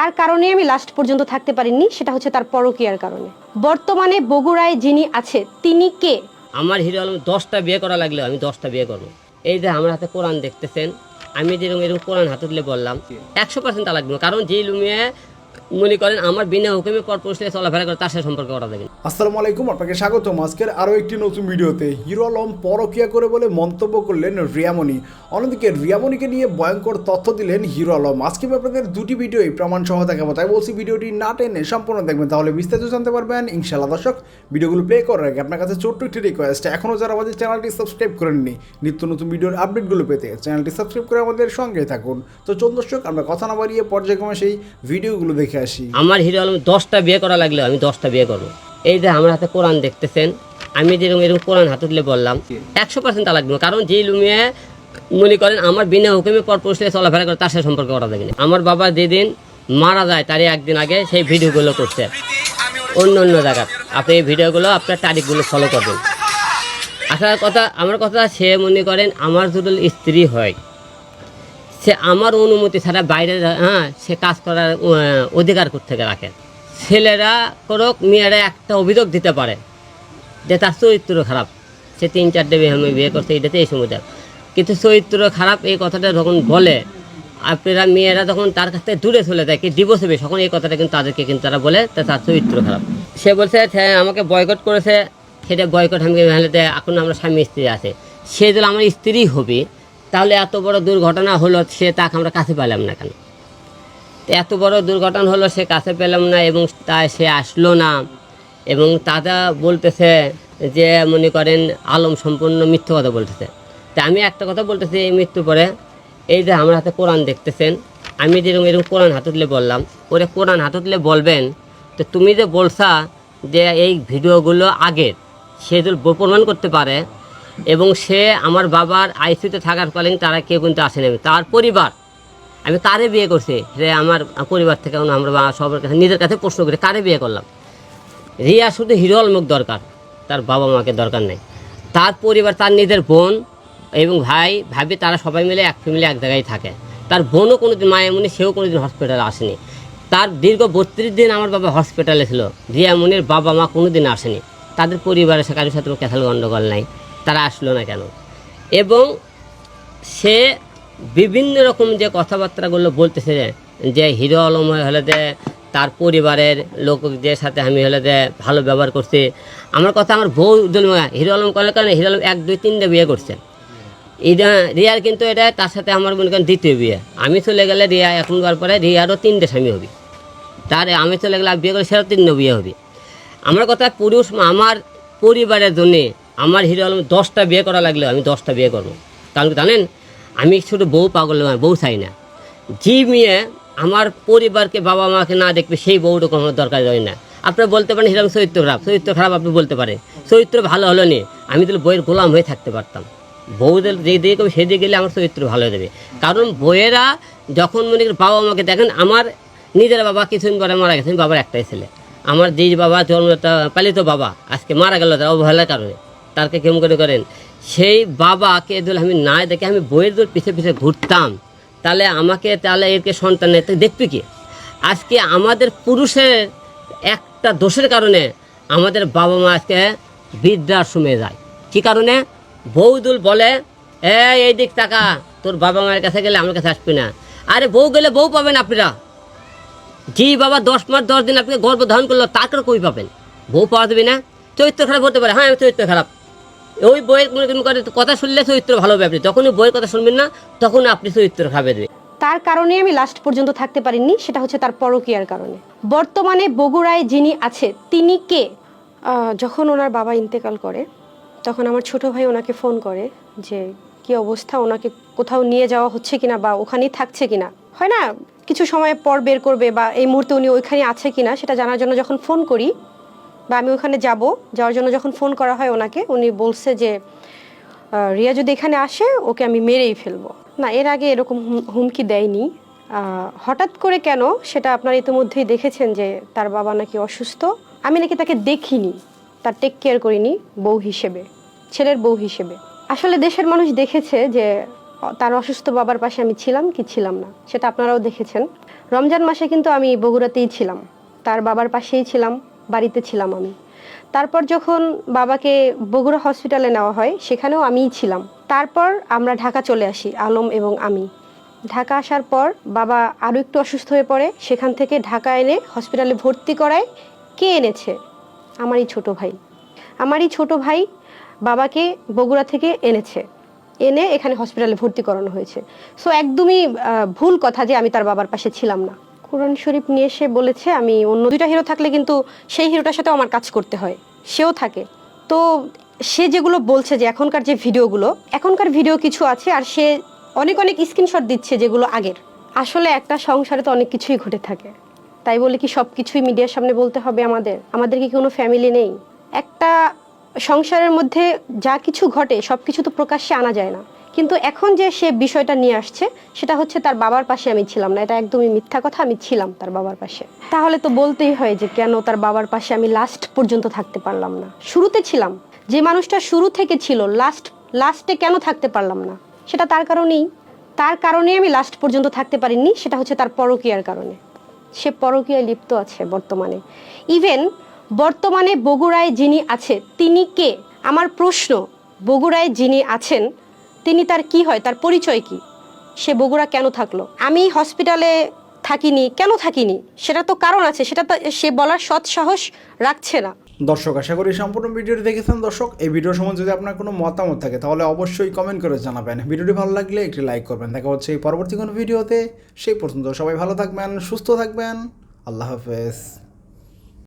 তার কারণে আমি লাস্ট পর্যন্ত থাকতে পারিনি, সেটা হচ্ছে তার পরকীয়ার কারণে। বর্তমানে বগুড়ায় যিনি আছে, তিনি কে? আমার হিরো আলম, দশটা বিয়ে করা লাগলেও আমি দশটা বিয়ে করব। এই যে আমার হাতে কোরআন দেখতেছেন, আমি যেরকম এরকম কোরআন হাতে তুলে বললাম, একশো পার্সেন্ট তা লাগবে না। কারণ যে লুমিয়ে মনে করেন আমার বিনা হুকুমে পর পুরুষের চলাফেরা করে তার সাথে সম্পর্ক করা যাবে। আসসালামু আলাইকুম, আপনাকে স্বাগতম। আজকের আরও একটি নতুন ভিডিওতে হিরো আলম পরকিয়া করে বলে মন্তব্য করলেন রিয়ামণি। অন্যদিকে রিয়ামণিকে নিয়ে ভয়ঙ্কর তথ্য দিলেন হিরো আলম। আজকে আপনাদের দুটি ভিডিওই প্রমাণ সহ দেখাবো, তাই বলছি ভিডিওটি না টেনে সম্পূর্ণ দেখবেন, তাহলে বিস্তারিত জানতে পারবেন। ইনশাআল্লাহ দর্শক, ভিডিওগুলো প্লে করার আগে আপনার কাছে ছোট্ট একটি রিকোয়েস্ট এখনও যারা আমাদের চ্যানেলটি সাবস্ক্রাইব করেননি, নিত্য নতুন ভিডিওর আপডেটগুলো পেতে চ্যানেলটি সাবস্ক্রাইব করে আমাদের সঙ্গে থাকুন। তো চল দর্শক, আমরা কথা না বাড়িয়ে পর্যায়ক্রমে সেই ভিডিওগুলো দেখে আসি। আমার হিরো আলম দশটা বিয়ে করা লাগলেও আমি দশটা বিয়ে করব। এই যে আমার হাতে কোরআন দেখতেছেন আমি যেরকম এরকম কোরআন হাতে তুলে বললাম একশো পার্সেন্ট তা লাগবে না। কারণ যে লুমিয়ে মনে করেন আমার বিনা হুকুমে পর পুরুষের চলাফেরা করে তার সাথে সম্পর্ক করা যাবে না। আমার বাবা যেদিন মারা যায় তারই একদিন আগে সেই ভিডিওগুলো করছে। অন্য অন্য জায়গা আপনি এই ভিডিওগুলো আপনার তারিখগুলো ফলো করবেন। আসার কথা আমার কথা সে মনে করেন আমার যদি স্ত্রী হয়। সে আমার অনুমতি ছাড়া বাইরে হ্যাঁ সে কাজ করার অধিকার থেকে রাখে। ছেলেরা করুক, মেয়েরা একটা অভিযোগ দিতে পারে যে তার চরিত্র খারাপ। সে তিন চারটে বিয়ে বিয়ে করছে, এটাতে এই সময় কিন্তু চরিত্র খারাপ, এই কথাটা যখন বলে, আপনারা মেয়েরা যখন তার কাছ থেকে দূরে চলে যায়, কি ডিভোর্স হবে? তখন এই কথাটা কিন্তু তাদেরকে কিন্তু তারা বলে তার চরিত্র খারাপ। সে বলছে "সে আমাকে বয়কট করেছে। সেটা বয়কট আমি এখন আমরা স্বামী স্ত্রী আছে। সে যদি আমার স্ত্রী হবে তাহলে এত বড় দুর্ঘটনা হলো সে তাকে আমরা কাছে পেলাম না কেন? এত বড় দুর্ঘটনা হলো সে কাছে পেলাম না এবং তাই সে আসলো না। এবং তারা বলতেছে যে, মনে করেন, আলম সম্পূর্ণ মিথ্যে কথা বলতেছে। তা আমি একটা কথা বলতেছি, এই মৃত্যু পরে, এই যে আমার হাতে কোরআন দেখতেছেন, আমি যেরকম এরকম কোরআন হাতে তুলে বললাম, ওরে কোরআন হাতে তুলে বলবেন, তো তুমি যে বলছা যে এই ভিডিওগুলো আগের, সে যদি প্রমাণ করতে পারে এবং সে আমার বাবার আইসিউতে থাকার কালীন তারা কেউ কিন্তু আসেনি। তার পরিবার, আমি কারে বিয়ে করছি রে আমার পরিবার থেকে আমরা বা- সবার কাছে, নিজের কাছে প্রশ্ন করি কারে বিয়ে করলাম। রিয়া শুধু হিরো আলমুক দরকার, তার বাবা মাকে দরকার নেই। তার পরিবার, তার নিজের বোন এবং ভাই, ভাবি, তারা সবাই মিলে এক ফ্যামিলি এক জায়গায় থাকে। তার বোনও কোনো দিন মায়ামুনি সেও কোনো দিন হসপিটালে আসেনি। তার দীর্ঘ বত্রিশ দিন আমার বাবা হসপিটালে ছিল। রিয়ামুনির বাবা মা কোনো দিন আসেনি। তাদের পরিবারের কারোর সাথে ক্যাথাল গণ্ডগোল নাই। তারা আসলো না কেন? এবং সে বিভিন্ন রকম যে কথাবার্তাগুলো বলতেছে যে হিরো আলম হলে যে তার পরিবারের লোকদের সাথে আমি হলে যে ভালো ব্যবহার করছি। আমার কথা আমার বউ হিরো আলম করার কারণে হিরো আলম এক, দুই, তিনটে বিয়ে করছে। এটা রিয়ার কিন্তু এটা তার সাথে আমার মনে করেন দ্বিতীয় বিয়ে। আমি চলে গেলে রিয়া, এখন যাওয়ার পরে রিয়ারও তিনটে স্বামী হবে। তার আমি চলে গেলে বিয়ে করে সেটাও তিনটে বিয়ে হবে। আমার কথা পুরুষ, আমার পরিবারের জন্যে আমার হিরো আলম দশটা বিয়ে করা লাগলেও আমি দশটা বিয়ে করব। কারণ জানেন? আমি শুধু বউ পাগল বউ চাই না। যে মেয়ে আমার পরিবারকে বাবা মাকে না দেখবে, সেই বউটা কোনো দরকার হয় না। আপনারা বলতে পারেন, হিরো আলম চরিত্র খারাপ চরিত্র খারাপ আপনি বলতে পারেন। চরিত্র ভালো হলো নি, আমি তাহলে বইয়ের গোলাম হয়ে থাকতে পারতাম। বউদের যে দিকে করবে সেদিকে গেলে আমার চরিত্র ভালো হয়ে যাবে। কারণ বইয়েরা যখন মনে করি বাবা মাকে দেখেন, আমার নিজের বাবা কিছুদিন পরে মারা গেছেন বাবার একটাই ছেলে। আমার যে বাবা জন্মটা পালিত বাবা, আজকে মারা গেল তার অবহেলার কারণে। তারকে কেমন করে করেন। সেই বাবাকে যদি আমি না দেখে আমি বইয়ের দূর পিছে পিছে ঘুরতাম। তাহলে আমাকে, তাহলে এরকে সন্তান দেখবে কি? আজকে আমাদের পুরুষের একটা দোষের কারণে আমাদের বাবা মা আজকে বৃদ্ধাশ্রমে যায়। কী কারণে? বৌদুল বলে এ এই দিক টাকা তোর বাবা মায়ের কাছে গেলে আমার কাছে আসবি না। আরে বউ গেলে বউ পাবেন আপনারা। জি বাবা দশ মাস, দশ দিন আপনাকে গর্ভ ধারণ করল তাকে কই পাবেন। বউ পাওয়া দেবে না। চরিত্র খারাপ হতে পারে। হ্যাঁ চরিত্র খারাপ। ওই বইয়ের কোনো করে কথা শুনলে চরিত্র ভালো হবে আপনি। যখনই বইয়ের কথা শুনবেন না, তখন আপনি চরিত্র খাবে দেবে তার কারণে আমি লাস্ট পর্যন্ত থাকতে পারিনি, সেটা হচ্ছে তার পরকীয়ার কারণে। বর্তমানে বগুড়ায় যিনি আছে, তিনি কে? যখন ওনার বাবা ইন্তেকাল করে, তখন আমার ছোট ভাই ওনাকে ফোন করে যে, কি অবস্থা? ওনাকে কোথাও নিয়ে যাওয়া হচ্ছে কিনা বা ওখানেই থাকছে কিনা? হয় না? কিছু সময় পর বের করবে বা এই মুহূর্তে উনি ওইখানে আছে কিনা, সেটা জানার জন্য যখন ফোন করি বা আমি ওখানে যাব, যাওয়ার জন্য যখন ফোন করা হয় ওনাকে, উনি বলছে যে রিয়া যদি এখানে আসে, ওকে আমি মেরেই ফেলব। না, এর আগে এরকম হুমকি দেয়নি। হঠাৎ করে কেন? সেটা আপনারা ইতিমধ্যেই দেখেছেন যে, তার বাবা নাকি অসুস্থ। আমি নাকি তাকে দেখিনি। তার টেক কেয়ার করিনি, বউ হিসেবে, ছেলের বউ হিসেবে। আসলে দেশের মানুষ দেখেছে যে তার অসুস্থ বাবার পাশে আমি ছিলাম কি ছিলাম না, সেটা আপনারাও দেখেছেন। রমজান মাসে কিন্তু আমি বগুড়াতেই ছিলাম। তার বাবার পাশেই ছিলাম। বাড়িতে ছিলাম আমি। তারপর যখন বাবাকে বগুড়া হসপিটালে নেওয়া হয়, সেখানেও আমিই ছিলাম। তারপর আমরা ঢাকা চলে আসি, আলম এবং আমি। ঢাকা আসার পর বাবা আরও একটু অসুস্থ হয়ে পড়ে, সেখান থেকে ঢাকা এনে হসপিটালে ভর্তি করায় কে এনেছে? আমারই ছোট ভাই। আমারই ছোট ভাই বাবাকে বগুড়া থেকে এনেছে। এনে এখানে হসপিটালে ভর্তি করানো হয়েছে। সো একদমই ভুল কথা যে আমি তার বাবার পাশে ছিলাম না। কোরআন শরীফ নিয়ে এসে বলেছে, আমি অন্য দুইটা হিরো থাকলে কিন্তু সেই হিরোটার সাথেও আমার কাজ করতে হয়। সেও থাকে। তো সে যেগুলো বলছে যে এখনকার যে ভিডিওগুলো, এখনকার ভিডিও কিছু আছে আর সে অনেক অনেক স্ক্রিনশট দিচ্ছে যেগুলো আগের। আসলে একটা সংসারে তো অনেক কিছুই ঘটে থাকে। তাই বলে কি সব কিছুই মিডিয়ার সামনে বলতে হবে আমাদের? আমাদের কি কোনো ফ্যামিলি নেই? একটা সংসারের মধ্যে যা কিছু ঘটে সব কিছু তো প্রকাশ্যে আনা যায় না। কিন্তু এখন যে সে বিষয়টা নিয়ে আসছে, সেটা হচ্ছে তার বাবার পাশে আমি ছিলাম না। এটা একদমই মিথ্যা কথা, আমি ছিলাম তার বাবার পাশে। তাহলে তো বলতেই হয় যে কেন তার বাবার পাশে আমি লাস্ট পর্যন্ত থাকতে পারলাম না। শুরুতে ছিলাম। যে মানুষটা শুরু থেকে ছিল লাস্ট লাস্টে কেন থাকতে পারলাম না? সেটা তার কারণেই। তার কারণে আমি লাস্ট পর্যন্ত থাকতে পারিনি, সেটা হচ্ছে তার পরকীয়ার কারণে। সে পরকীয়ায় লিপ্ত আছে বর্তমানে। ইভেন বর্তমানে বগুড়ায় যিনি আছে, তিনি কে? আমার প্রশ্ন, বগুড়ায় যিনি আছেন তিনি তার কি হয়? তার পরিচয় কি? সে বগুড়া কেন থাকল? আমি হসপিটালে থাকিনি, কেন থাকিনি? সেটা তো কারণ আছে, সেটা তো সে বলার সৎ সাহস রাখছে না। দর্শক, আশা করি সম্পূর্ণ ভিডিওটি দেখেছেন দর্শক। এই ভিডিও সম্বন্ধে যদি আপনার কোনো মতামত থাকে, তাহলে অবশ্যই কমেন্ট করে জানাবেন। ভিডিওটি ভালো লাগলে একটি লাইক করবেন। দেখা হচ্ছে এই পরবর্তী কোনো ভিডিওতে। সেই পর্যন্ত সবাই ভালো থাকবেন, সুস্থ থাকবেন। আল্লাহ হাফেজ।